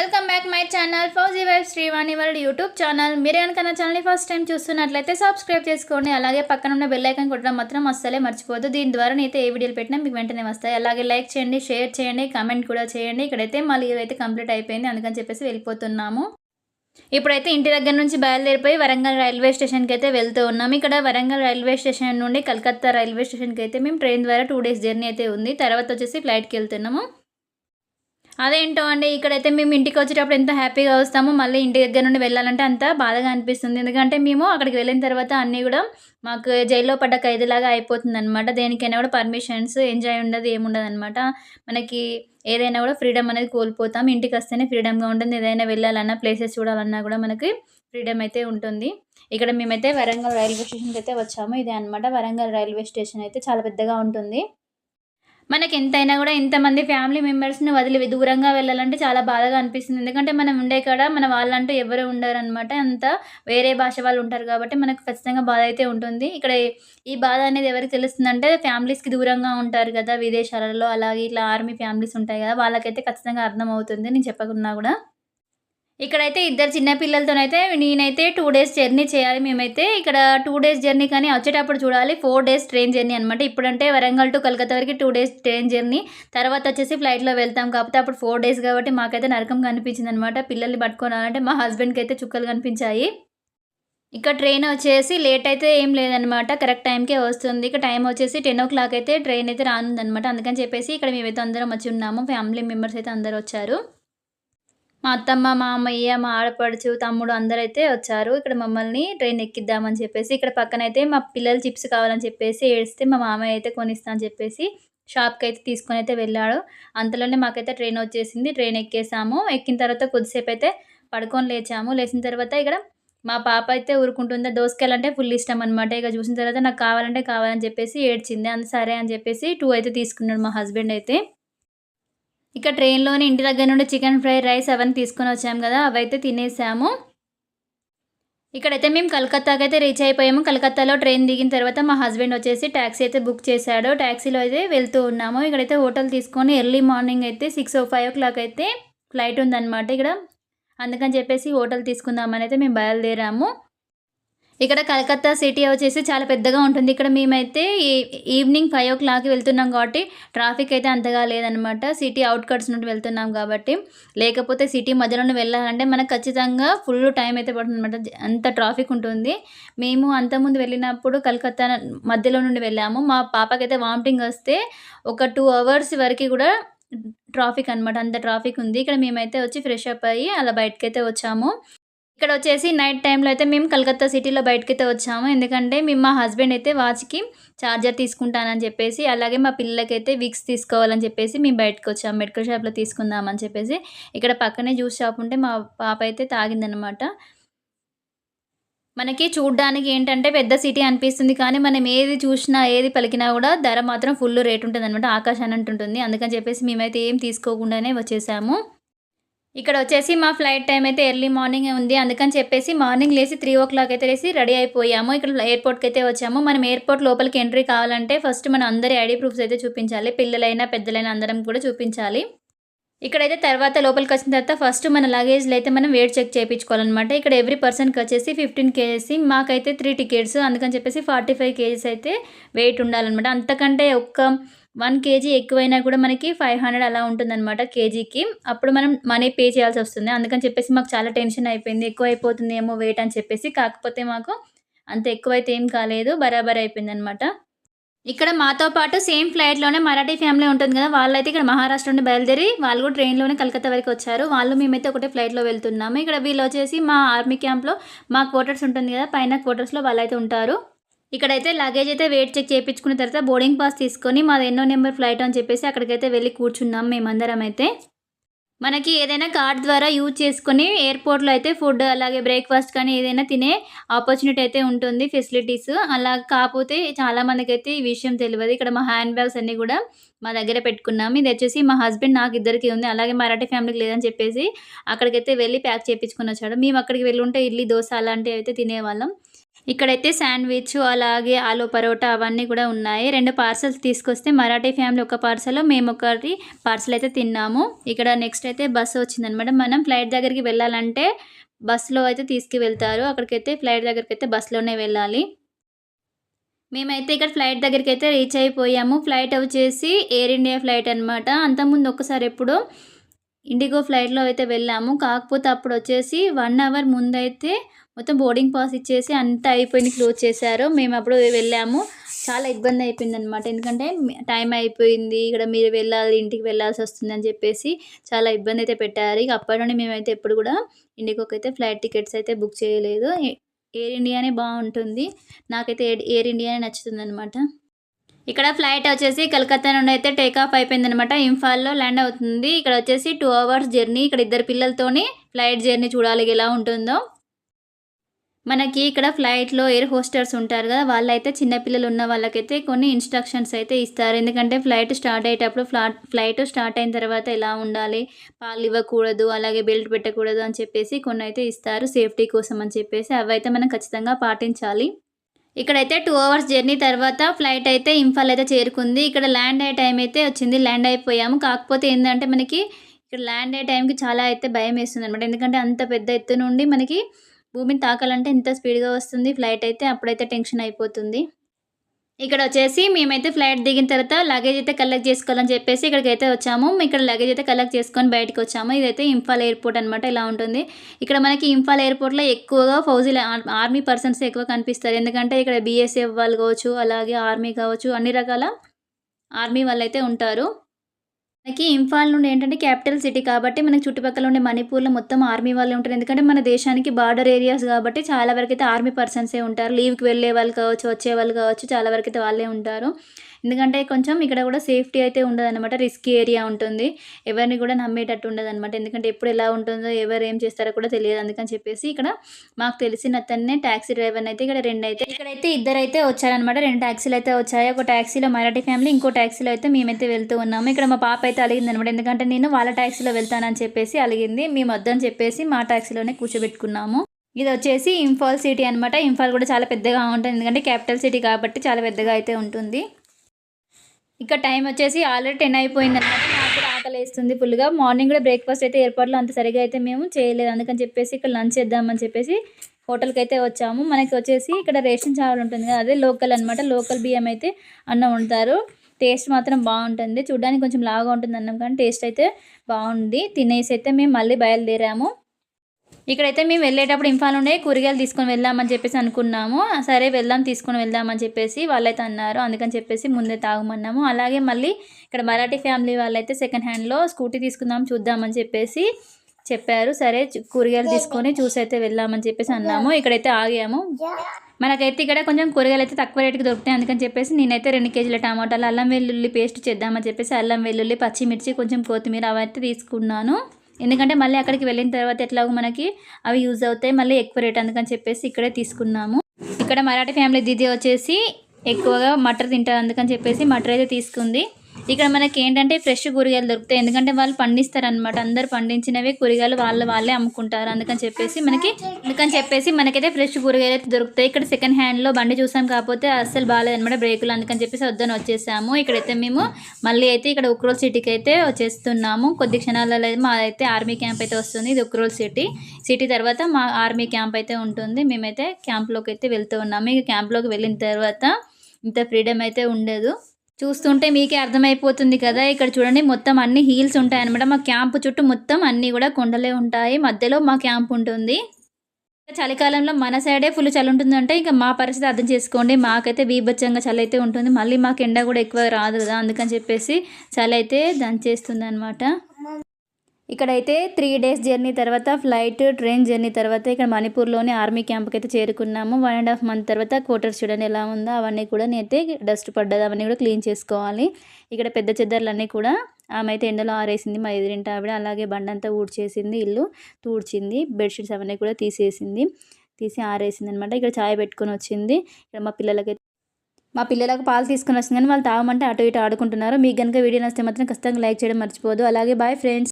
Welcome back my channel Fauji wife Srivani world YouTube channel. మీరు కనుక నా ఛానల్ని ఫస్ట్ టైం చూస్తున్నట్లయితే సబ్స్క్రైబ్ చేసుకోండి. అలాగే పక్కన ఉన్న బెల్ ఐకాన్ కొట్టడం మాత్రం అస్సలే మర్చిపోదు దీని ద్వారా నేనైతే ఏ వీడియోలు పెట్టినా మీకు వెంటనే వస్తాయి. అలాగే లైక్ చేయండి షేర్ చేయండి కామెంట్ కూడా చేయండి. ఇక్కడైతే మా లీవ్ అయితే కంప్లీట్ అయిపోయింది. అందుకని చెప్పేసి వెళ్ళిపోతున్నాము. ఇప్పుడైతే ఇంటి దగ్గర నుంచి బయలుదేరిపోయి వరంగల్ రైల్వే స్టేషన్కి అయితే వెళ్తూ ఉన్నాం. ఇక్కడ వరంగల్ రైల్వే స్టేషన్ నుండి కలకత్తా రైల్వే స్టేషన్కి అయితే మేము ట్రైన్ ద్వారా టూ డేస్ జర్నీ అయితే ఉంది. తర్వాత వచ్చేసి ఫ్లైట్కి వెళ్తున్నాము. అదేంటో అండి ఇక్కడైతే మేము ఇంటికి వచ్చేటప్పుడు ఎంత హ్యాపీగా వస్తామో మళ్ళీ ఇంటి దగ్గర నుండి వెళ్ళాలంటే అంత బాధగా అనిపిస్తుంది. ఎందుకంటే మేము అక్కడికి వెళ్ళిన తర్వాత అన్నీ కూడా మాకు జైల్లో పడ్డ ఖైదీలాగా అయిపోతుంది అనమాట దేనికైనా కూడా పర్మిషన్స్ ఎంజాయ్ ఉండదు ఏముండదు అనమాట మనకి ఏదైనా కూడా ఫ్రీడమ్ అనేది కోల్పోతాం. ఇంటికి వస్తేనే ఫ్రీడమ్గా ఉంటుంది. ఏదైనా వెళ్ళాలన్నా ప్లేసెస్ చూడాలన్నా కూడా మనకి ఫ్రీడమ్ అయితే ఉంటుంది. ఇక్కడ మేమైతే వరంగల్ రైల్వే స్టేషన్కి అయితే వచ్చాము. ఇదే అనమాట వరంగల్ రైల్వే స్టేషన్ అయితే చాలా పెద్దగా ఉంటుంది. మనకి ఎంతైనా కూడా ఇంతమంది ఫ్యామిలీ మెంబర్స్ని వదిలి దూరంగా వెళ్ళాలంటే చాలా బాధగా అనిపిస్తుంది. ఎందుకంటే మనం ఉండే కాడ మన వాళ్ళంటూ ఎవరు ఉండరు అనమాట అంత వేరే భాష వాళ్ళు ఉంటారు కాబట్టి మనకు ఖచ్చితంగా బాధ అయితే ఉంటుంది. ఇక్కడ ఈ బాధ అనేది ఎవరికి తెలుస్తుందంటే ఫ్యామిలీస్కి దూరంగా ఉంటారు కదా విదేశాలలో అలాగే ఇట్లా ఆర్మీ ఫ్యామిలీస్ ఉంటాయి కదా వాళ్ళకైతే ఖచ్చితంగా అర్థమవుతుంది నేను చెప్పకున్నా కూడా. ఇక్కడైతే ఇద్దరు చిన్నపిల్లలతోనైతే నేనైతే టూ డేస్ జర్నీ చేయాలి. మేమైతే ఇక్కడ టూ డేస్ జర్నీ కానీ వచ్చేటప్పుడు చూడాలి. ఫోర్ డేస్ ట్రైన్ జర్నీ అనమాట ఇప్పుడంటే వరంగల్ టు కలకత్తా వరకు టూ డేస్ ట్రైన్ జర్నీ తర్వాత వచ్చేసి ఫ్లైట్లో వెళ్తాం కాకపోతే అప్పుడు ఫోర్ డేస్ కాబట్టి మాకైతే నరకం కనిపించింది అనమాట పిల్లల్ని పట్టుకోవాలంటే మా హస్బెండ్కి అయితే చుక్కలు కనిపించాయి. ఇక్కడ ట్రైన్ వచ్చేసి లేట్ అయితే ఏం లేదనమాట కరెక్ట్ టైంకే వస్తుంది. ఇక టైం వచ్చేసి టెన్ ఓ క్లాక్ అయితే ట్రైన్ అయితే రానుందనమాట అందుకని చెప్పేసి ఇక్కడ మేమైతే అందరం వచ్చి ఉన్నాము. ఫ్యామిలీ మెంబర్స్ అయితే అందరు వచ్చారు. మా అత్తమ్మ మా అమ్మయ్య మా ఆడపడుచు తమ్ముడు అందరైతే వచ్చారు. ఇక్కడ మమ్మల్ని ట్రైన్ ఎక్కిద్దామని చెప్పేసి ఇక్కడ పక్కన అయితే మా పిల్లలు చిప్స్ కావాలని చెప్పేసి ఏడిస్తే మా మామయ్య అయితే కొనిస్తా అని చెప్పేసి షాప్కి అయితే తీసుకొని అయితే వెళ్ళాడు. అంతలోనే మాకైతే ట్రైన్ వచ్చేసింది. ట్రైన్ ఎక్కేసాము. ఎక్కిన తర్వాత కొద్దిసేపు అయితే పడుకొని లేచాము. లేచిన తర్వాత ఇక్కడ మా పాప అయితే ఊరుకుంటుందా? దోసకాయలంటే ఫుల్ ఇష్టం అనమాట ఇక చూసిన తర్వాత నాకు కావాలంటే కావాలని చెప్పేసి ఏడ్చింది. అంత సరే అని చెప్పేసి టూ అయితే తీసుకున్నాడు మా హస్బెండ్ అయితే. ఇక ట్రైన్లోనే ఇంటి దగ్గర నుండి చికెన్ ఫ్రై రైస్ అవన్నీ తీసుకొని వచ్చాము కదా అవైతే తినేసాము. ఇక్కడైతే మేము కలకత్తాకి అయితే రీచ్ అయిపోయాము. కలకత్తాలో ట్రైన్ దిగిన తర్వాత మా హస్బెండ్ వచ్చేసి ట్యాక్సీ అయితే బుక్ చేశాడు. ట్యాక్సీలో అయితే వెళ్తూ ఉన్నాము. ఇక్కడైతే హోటల్ తీసుకొని ఎర్లీ మార్నింగ్ అయితే six o five o'clock అయితే ఫ్లైట్ ఉందన్నమాట ఇక్కడ. అందుకని చెప్పేసి హోటల్ తీసుకుందామని అయితే మేము బయలుదేరాము. ఇక్కడ కలకత్తా సిటీ వచ్చేసి చాలా పెద్దగా ఉంటుంది. ఇక్కడ మేమైతే ఈవినింగ్ ఫైవ్ ఓ క్లాక్కి వెళ్తున్నాం కాబట్టి ట్రాఫిక్ అయితే అంతగా లేదనమాట సిటీ అవుట్కట్స్ నుండి వెళ్తున్నాం కాబట్టి. లేకపోతే సిటీ మధ్యలోనే వెళ్ళాలంటే మనకు ఖచ్చితంగా ఫుల్ టైం అయితే పడుతుంది అనమాట అంత ట్రాఫిక్ ఉంటుంది. మేము అంతకుముందు వెళ్ళినప్పుడు కలకత్తా మధ్యలో నుండి వెళ్ళాము. మా పాపకైతే వామిటింగ్ వస్తే ఒక టూ అవర్స్ వరకు కూడా ట్రాఫిక్ అనమాట అంత ట్రాఫిక్ ఉంది. ఇక్కడ మేమైతే వచ్చి ఫ్రెష్ అప్ అయ్యి అలా బయటకైతే వచ్చాము. ఇక్కడ వచ్చేసి నైట్ టైంలో అయితే మేము కలకత్తా సిటీలో బయటకైతే వచ్చాము. ఎందుకంటే మేము మా హస్బెండ్ అయితే వాచ్కి ఛార్జర్ తీసుకుంటానని చెప్పేసి అలాగే మా పిల్లలకైతే విక్స్ తీసుకోవాలని చెప్పేసి మేము బయటకు వచ్చాము. మెడికల్ షాప్లో తీసుకుందామని చెప్పేసి ఇక్కడ పక్కనే జ్యూస్ షాప్ ఉంటే మా పాప అయితే తాగిందనమాట మనకి చూడ్డానికి ఏంటంటే పెద్ద సిటీ అనిపిస్తుంది కానీ మనం ఏది చూసినా ఏది పలికినా కూడా ధర మాత్రం ఫుల్ రేట్ ఉంటుంది అనమాట ఆకాశాన్ని అంటుంటుంది. అందుకని చెప్పేసి మేమైతే ఏం తీసుకోకుండానే వచ్చేసాము. ఇక్కడ వచ్చేసి మా ఫ్లైట్ టైం అయితే ఎర్లీ మార్నింగ్ ఉంది. అందుకని చెప్పేసి మార్నింగ్ లేసి త్రీ ఓ క్లాక్ అయితే లేసి రెడీ అయిపోయాము. ఇక్కడ ఎయిర్పోర్ట్కి అయితే వచ్చాము. మనం ఎయిర్పోర్ట్ లోపలికి ఎంట్రీ కావాలంటే ఫస్ట్ మనం అందరి ఐడి ప్రూఫ్స్ అయితే చూపించాలి. పిల్లలైనా పెద్దలైనా అందరం కూడా చూపించాలి. ఇక్కడైతే తర్వాత లోపలికి వచ్చిన తర్వాత ఫస్ట్ మన లగేజ్లో అయితే మనం వెయిట్ చెక్ చేయించుకోవాలన్నమాట. ఇక్కడ ఎవ్రీ పర్సన్కి వచ్చేసి ఫిఫ్టీన్ కేజీస్ మాకైతే త్రీ టికెట్స్. అందుకని చెప్పేసి ఫార్టీ ఫైవ్ కేజీస్ అయితే వెయిట్ ఉండాలన్నమాట. అంతకంటే ఒక్క వన్ కేజీ ఎక్కువైనా కూడా మనకి ఫైవ్ హండ్రెడ్ అలా ఉంటుందన్నమాట కేజీకి. అప్పుడు మనం మనీ పే చేయాల్సి వస్తుంది. అందుకని చెప్పేసి మాకు చాలా టెన్షన్ అయిపోయింది. ఎక్కువ అయిపోతుంది ఏమో వెయిట్ అని చెప్పేసి. కాకపోతే మాకు అంత ఎక్కువైతే ఏం కాలేదు. బరాబర్ అయిపోయింది అనమాట ఇక్కడ మాతో పాటు సేమ్ ఫ్లైట్లోనే మరాఠీ ఫ్యామిలీ ఉంటుంది కదా. వాళ్ళైతే ఇక్కడ మహారాష్ట్ర నుండి బయలుదేరి వాళ్ళు కూడా ట్రైన్లోనే కలకత్తా వరకు వచ్చారు. వాళ్ళు మేమైతే ఒకటే ఫ్లైట్లో వెళ్తున్నాము. ఇక్కడ వీళ్ళు వచ్చేసి మా ఆర్మీ క్యాంప్లో మా క్వార్టర్స్ ఉంటుంది కదా. పైన క్వార్టర్స్లో వాళ్ళైతే ఉంటారు. ఇక్కడైతే లగేజ్ అయితే వెయిట్ చెక్ చేయించుకున్న తర్వాత బోర్డింగ్ పాస్ తీసుకొని మాది ఎన్నో నెంబర్ ఫ్లైట్ అని చెప్పేసి అక్కడికైతే వెళ్ళి కూర్చున్నాం మేమందరం అయితే. మనకి ఏదైనా కార్డ్ ద్వారా యూజ్ చేసుకొని ఎయిర్పోర్ట్లో అయితే ఫుడ్ అలాగే బ్రేక్ఫాస్ట్ కానీ ఏదైనా తినే ఆపర్చునిటీ అయితే ఉంటుంది ఫెసిలిటీస్ అలా కాకపోతే చాలామందికి అయితే ఈ విషయం తెలియదు. ఇక్కడ మా హ్యాండ్ బ్యాగ్స్ అన్నీ కూడా మా దగ్గర పెట్టుకున్నాము ఇది వచ్చేసి మా హస్బెండ్ నాకు ఇద్దరికి ఉంది. అలాగే మరాఠీ ఫ్యామిలీకి లేదని చెప్పేసి అక్కడికైతే వెళ్ళి ప్యాక్ చేయించుకుని వచ్చాడు. మేము అక్కడికి వెళ్ళి ఉంటే ఇడ్లీ దోశ అలాంటివి అయితే తినేవాళ్ళం. ఇక్కడైతే శాండ్విచ్ అలాగే ఆలు పరోటా అవన్నీ కూడా ఉన్నాయి. రెండు పార్సల్స్ తీసుకొస్తే మరాఠీ ఫ్యామిలీ ఒక పార్సల్ మేము ఒకటి పార్సల్ అయితే తిన్నాము. ఇక్కడ నెక్స్ట్ అయితే బస్సు వచ్చిందనమాట మనం ఫ్లైట్ దగ్గరికి వెళ్ళాలంటే బస్సులో అయితే తీసుకువెళ్తారు. అక్కడికైతే ఫ్లైట్ దగ్గరికి అయితే బస్సులోనే వెళ్ళాలి. మేమైతే ఇక్కడ ఫ్లైట్ దగ్గరికి అయితే రీచ్ అయిపోయాము. ఫ్లైట్ వచ్చేసి ఎయిర్ ఇండియా ఫ్లైట్ అనమాట అంతకుముందు ఒకసారి ఎప్పుడో ఇండిగో ఫ్లైట్లో అయితే వెళ్ళాము. కాకపోతే అప్పుడు వచ్చేసి వన్ అవర్ ముందైతే మొత్తం బోర్డింగ్ పాస్ ఇచ్చేసి అంతా అయిపోయింది క్లోజ్ చేశారు. మేము అప్పుడు వెళ్ళాము. చాలా ఇబ్బంది అయిపోయింది అనమాట ఎందుకంటే టైం అయిపోయింది. ఇక్కడ మీరు వెళ్ళాలి ఇంటికి వెళ్ళాల్సి వస్తుంది అని చెప్పేసి చాలా ఇబ్బంది అయితే పెట్టారు. ఇక అప్పటి నుండి మేమైతే ఎప్పుడు కూడా ఇండిగోకి అయితే ఫ్లైట్ టికెట్స్ అయితే బుక్ చేయలేదు. ఎయిర్ ఇండియానే బాగుంటుంది. నాకైతే ఎయిర్ ఇండియానే నచ్చుతుంది అనమాట ఇక్కడ ఫ్లైట్ వచ్చేసి కలకత్తా నుండి అయితే టేక్ అయిపోయింది అనమాట ఇంఫాల్లో ల్యాండ్ అవుతుంది. ఇక్కడ వచ్చేసి టూ అవర్స్ జర్నీ. ఇక్కడ ఇద్దరు పిల్లలతోని ఫ్లైట్ జర్నీ చూడాలి ఎలా ఉంటుందో. మనకి ఇక్కడ ఫ్లైట్లో ఎయిర్ హోస్టర్స్ ఉంటారు కదా వాళ్ళైతే చిన్నపిల్లలు ఉన్న వాళ్ళకైతే కొన్ని ఇన్స్ట్రక్షన్స్ అయితే ఇస్తారు. ఎందుకంటే ఫ్లైట్ స్టార్ట్ అయ్యేటప్పుడు ఫ్లాట్ ఫ్లైట్ స్టార్ట్ అయిన తర్వాత ఎలా ఉండాలి పాలు ఇవ్వకూడదు అలాగే బెల్ట్ పెట్టకూడదు అని చెప్పేసి కొన్ని అయితే ఇస్తారు సేఫ్టీ కోసం అని చెప్పేసి అవైతే మనం ఖచ్చితంగా పాటించాలి. ఇక్కడైతే టూ అవర్స్ జర్నీ తర్వాత ఫ్లైట్ అయితే ఇంఫాల్ అయితే చేరుకుంది. ఇక్కడ ల్యాండ్ అయ్యే టైం అయితే వచ్చింది ల్యాండ్ అయిపోయాము. కాకపోతే ఏంటంటే మనకి ఇక్కడ ల్యాండ్ అయ్యే టైంకి చాలా అయితే భయం వేస్తుంది అనమాట ఎందుకంటే అంత పెద్ద ఎత్తు నుండి మనకి భూమిని తాకాలంటే ఎంత స్పీడ్గా వస్తుంది ఫ్లైట్ అయితే అప్పుడైతే టెన్షన్ అయిపోతుంది. ఇక్కడ వచ్చేసి మేమైతే ఫ్లైట్ దిగిన తర్వాత లగేజ్ అయితే కలెక్ట్ చేసుకోవాలని చెప్పేసి ఇక్కడికి అయితే వచ్చాము. ఇక్కడ లగేజ్ అయితే కలెక్ట్ చేసుకొని బయటకు వచ్చాము. ఇదైతే ఇంఫాల్ ఎయిర్పోర్ట్ అనమాట ఇలా ఉంటుంది. ఇక్కడ మనకి ఇంఫాల్ ఎయిర్పోర్ట్లో ఎక్కువగా ఫౌజీ ఆర్మీ పర్సన్స్ ఎక్కువ కనిపిస్తారు. ఎందుకంటే ఇక్కడ బీఎస్ఎఫ్ వాళ్ళు కావచ్చు అలాగే ఆర్మీ కావచ్చు అన్ని రకాల ఆర్మీ వాళ్ళు అయితే ఉంటారు. మనకి ఇంఫాల్ నుండి ఏంటంటే క్యాపిటల్ సిటీ కాబట్టి మనకి చుట్టుపక్కల ఉండే మణిపూర్లో మొత్తం ఆర్మీ వాళ్ళే ఉంటారు. ఎందుకంటే మన దేశానికి బార్డర్ ఏరియాస్ కాబట్టి చాలా వరకు అయితే ఆర్మీ పర్సన్సే ఉంటారు. లీవ్కి వెళ్ళే వాళ్ళు కావచ్చు వచ్చే వాళ్ళు కావచ్చు చాలా వరకు అయితే వాళ్ళే ఉంటారు. ఎందుకంటే కొంచెం ఇక్కడ కూడా సేఫ్టీ అయితే ఉండదన్నమాట రిస్క్ ఏరియా ఉంటుంది. ఎవరిని కూడా నమ్మేటట్టు ఉండదనమాట ఎందుకంటే ఎప్పుడు ఎలా ఉంటుందో ఎవరు ఏం చేస్తారో కూడా తెలియదు. అందుకని చెప్పేసి ఇక్కడ మాకు తెలిసిన అతన్నే ట్యాక్సీ డ్రైవర్ని అయితే ఇక్కడ రెండు అయితే ఇక్కడైతే ఇద్దరు అయితే వచ్చారనమాట రెండు ట్యాక్సీలు అయితే వచ్చాయి. ఒక ట్యాక్సీలో మరాఠీ ఫ్యామిలీ ఇంకో ట్యాక్సీలో అయితే మేమైతే వెళ్తూ ఉన్నాము. ఇక్కడ మా పాప అయితే అలిగింది అనమాట ఎందుకంటే నేను వాళ్ళ ట్యాక్సీలో వెళ్తానని చెప్పేసి అలిగింది. మేము వద్దని చెప్పేసి మా ట్యాక్సీలోనే కూర్చోబెట్టుకున్నాము. ఇది వచ్చేసి ఇంఫాల్ సిటీ అనమాట ఇంఫాల్ కూడా చాలా పెద్దగా ఉంటుంది. ఎందుకంటే క్యాపిటల్ సిటీ కాబట్టి చాలా పెద్దగా అయితే ఉంటుంది. ఇక్కడ టైం వచ్చేసి ఆల్రెడీ టెన్ అయిపోయింది అనమాట నాకు కూడా ఆకలి వేస్తుంది ఫుల్గా. మార్నింగ్ కూడా బ్రేక్ఫాస్ట్ అయితే ఏర్పాట్లు అంత సరిగా అయితే మేము చేయలేదు. అందుకని చెప్పేసి ఇక్కడ లంచ్ చేద్దామని చెప్పేసి హోటల్కి అయితే వచ్చాము. మనకి వచ్చేసి ఇక్కడ రేషన్ చావల్ ఉంటుంది కదా అదే లోకల్ అనమాట లోకల్ బియ్యం అయితే అన్నం వండుతారు. టేస్ట్ మాత్రం బాగుంటుంది. చూడడానికి కొంచెం లాగా ఉంటుంది అన్నం కానీ టేస్ట్ అయితే బాగుంది. తినేసి అయితే మేము మళ్ళీ బయలుదేరాము. ఇక్కడైతే మేము వెళ్ళేటప్పుడు ఇంఫాల్ నుండే కూరగాయలు తీసుకొని వెళ్దామని చెప్పేసి అనుకున్నాము. సరే వెళ్దాం తీసుకొని వెళ్దామని చెప్పేసి వాళ్ళైతే అన్నారు. అందుకని చెప్పేసి ముందే తాగమన్నాము. అలాగే మళ్ళీ ఇక్కడ మరాఠీ ఫ్యామిలీ వాళ్ళైతే సెకండ్ హ్యాండ్లో స్కూటీ తీసుకుందాం చూద్దామని చెప్పేసి చెప్పారు. సరే కూరగాయలు తీసుకొని చూసి అయితే వెళ్దామని చెప్పేసి అన్నాము. ఇక్కడైతే ఆగాము. మనకైతే ఇక్కడ కొంచెం కూరగాయలు అయితే తక్కువ రేటుకి దొరుకుతాయి అందుకని చెప్పేసి నేనైతే రెండు కేజీల టమాటాలు అల్లం వెల్లుల్లి పేస్ట్ చేద్దామని చెప్పేసి అల్లం వెల్లుల్లి పచ్చిమిర్చి కొంచెం కొత్తిమీర అవైతే తీసుకున్నాను. ఎందుకంటే మళ్ళీ అక్కడికి వెళ్ళిన తర్వాత ఎట్లాగో మనకి అవి యూజ్ అవుతాయి. మళ్ళీ ఎక్కువ రేట్ అందుకని చెప్పేసి ఇక్కడే తీసుకున్నాము. ఇక్కడ మరాఠీ ఫ్యామిలీ దీది వచ్చేసి ఎక్కువగా మటర్ తింటారు అందుకని చెప్పేసి మటర్ అయితే తీసుకుంది. ఇక్కడ మనకి ఏంటంటే ఫ్రెష్ కూరగాయలు దొరుకుతాయి. ఎందుకంటే వాళ్ళు పండిస్తారు అనమాట అందరు పండించినవి కూరగాయలు వాళ్ళ వాళ్ళే అమ్ముకుంటారు. అందుకని చెప్పేసి మనకి అందుకని చెప్పేసి మనకైతే ఫ్రెష్ కూరగాయలు అయితే దొరుకుతాయి. ఇక్కడ సెకండ్ హ్యాండ్లో బండి చూసాం కాకపోతే అస్సలు బాగాలేదనమాట బ్రేకులు. అందుకని చెప్పేసి వద్దని వచ్చేసాము. ఇక్కడైతే మేము మళ్ళీ అయితే ఇక్కడ ఉక్రోల్ సిటీకి అయితే వచ్చేస్తున్నాము. కొద్ది క్షణాలలో మా అయితే ఆర్మీ క్యాంప్ అయితే వస్తుంది. ఇది ఉక్రోల్ సిటీ. సిటీ తర్వాత మా ఆర్మీ క్యాంప్ అయితే ఉంటుంది. మేమైతే క్యాంప్లోకి అయితే వెళ్తూ ఉన్నాము. ఇక క్యాంప్లోకి వెళ్ళిన తర్వాత ఇంత ఫ్రీడమ్ అయితే ఉండదు. చూస్తుంటే మీకే అర్థమైపోతుంది కదా. ఇక్కడ చూడండి మొత్తం అన్ని హీల్స్ ఉంటాయి అనమాట మా క్యాంప్ చుట్టూ మొత్తం అన్నీ కూడా కొండలే ఉంటాయి. మధ్యలో మా క్యాంప్ ఉంటుంది. చలికాలంలో మన సైడే ఫుల్ చలి ఉంటుందంటే ఇంకా మా పరిస్థితి అర్థం చేసుకోండి. మాకైతే బీభత్సంగా చలి అయితే ఉంటుంది. మళ్ళీ మాకు ఎండ కూడా ఎక్కువ రాదు కదా. అందుకని చెప్పేసి చలి అయితే దంచేస్తుంది అనమాట ఇక్కడైతే త్రీ డేస్ జర్నీ తర్వాత ఫ్లైట్ ట్రైన్ జర్నీ తర్వాత ఇక్కడ మణిపూర్లోని ఆర్మీ క్యాంప్కి అయితే చేరుకున్నాము వన్ అండ్ హాఫ్ మంత్ తర్వాత క్వార్టర్స్ చూడండి ఎలా ఉందో అవన్నీ కూడా నేనైతే డస్ట్ పడ్డది అవన్నీ కూడా క్లీన్ చేసుకోవాలి. ఇక్కడ పెద్ద చెద్దర్లన్నీ కూడా ఆమె అయితే ఎండలో ఆరేసింది మా ఎదురింటి ఆవిడ అలాగే బండంతా ఊడ్చేసింది ఇల్లు తూడ్చింది బెడ్షీట్స్ అవన్నీ కూడా తీసేసింది తీసి ఆరేసింది అనమాట ఇక్కడ చాయ్ పెట్టుకొని వచ్చింది. ఇక్కడ మా పిల్లలకి మా పిల్లలకు పాలు తీసుకుని వచ్చింది కానీ వాళ్ళు తాగమంటే అటు ఇటు ఆడుకుంటున్నారు. మీకు కనుక వీడియో నచ్చితే మాత్రం ఖచ్చితంగా లైక్ చేయడం మర్చిపోదు అలాగే బాయ్ ఫ్రెండ్స్